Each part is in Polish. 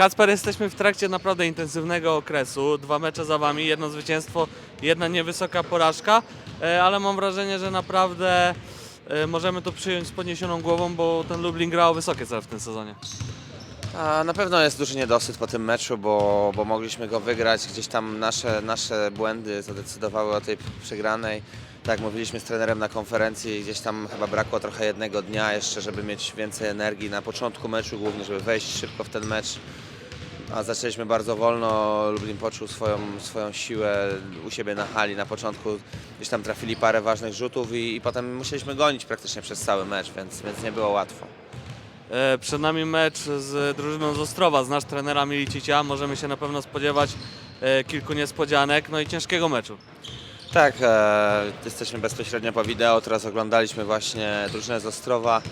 Kacper, jesteśmy w trakcie naprawdę intensywnego okresu. Dwa mecze za wami, jedno zwycięstwo, jedna niewysoka porażka, e, ale mam wrażenie, że naprawdę e, możemy to przyjąć z podniesioną głową, bo ten Lublin grał wysokie cele w tym sezonie. A na pewno jest duży niedosyt po tym meczu, bo, bo mogliśmy go wygrać. Gdzieś tam nasze, nasze błędy zadecydowały o tej przegranej. Tak, mówiliśmy z trenerem na konferencji, gdzieś tam chyba brakło trochę jednego dnia jeszcze, żeby mieć więcej energii na początku meczu, głównie żeby wejść szybko w ten mecz. A zaczęliśmy bardzo wolno, Lublin poczuł swoją, swoją siłę u siebie na hali na początku. Gdzieś tam trafili parę ważnych rzutów i, i potem musieliśmy gonić praktycznie przez cały mecz, więc, więc nie było łatwo. E, Przed nami mecz z drużyną z Ostrowa. Znasz trenera Milicicia, możemy się na pewno spodziewać e, kilku niespodzianek, no i ciężkiego meczu. Tak, e, jesteśmy bezpośrednio po wideo, teraz oglądaliśmy właśnie drużynę z Ostrowa.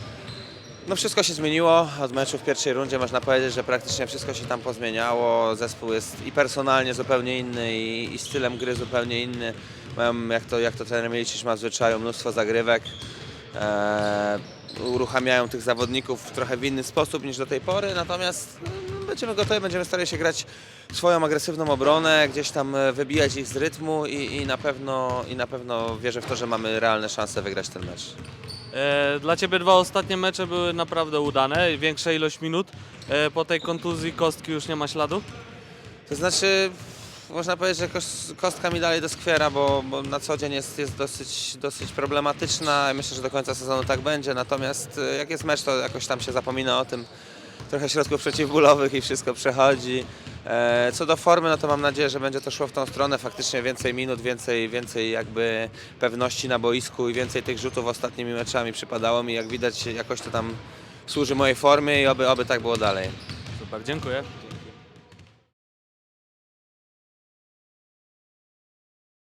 No wszystko się zmieniło od meczu w pierwszej rundzie, można powiedzieć, że praktycznie wszystko się tam pozmieniało. Zespół jest i personalnie zupełnie inny i, i stylem gry zupełnie inny. Mają, jak to, jak to trener Milicic ma w zwyczaju, mnóstwo zagrywek. E, uruchamiają tych zawodników w trochę w inny sposób niż do tej pory, natomiast no, będziemy gotowi, będziemy starali się grać swoją agresywną obronę, gdzieś tam e, wybijać ich z rytmu i, i, na, pewno, i na pewno wierzę w to, że mamy realne szanse wygrać ten mecz. E, Dla Ciebie dwa ostatnie mecze były naprawdę udane, większa ilość minut. E, Po tej kontuzji kostki już nie ma śladu. To znaczy, można powiedzieć, że kos- kostka mi dalej doskwiera, bo, bo na co dzień jest, jest dosyć, dosyć problematyczna. Myślę, że do końca sezonu tak będzie, natomiast e, jak jest mecz, to jakoś tam się zapomina o tym. Trochę środków przeciwbólowych i wszystko przechodzi. E, Co do formy, no to mam nadzieję, że będzie to szło w tą stronę. Faktycznie więcej minut, więcej, więcej jakby pewności na boisku i więcej tych rzutów ostatnimi meczami przypadało mi. Jak widać, jakoś to tam służy mojej formie i oby, oby tak było dalej. Super, dziękuję.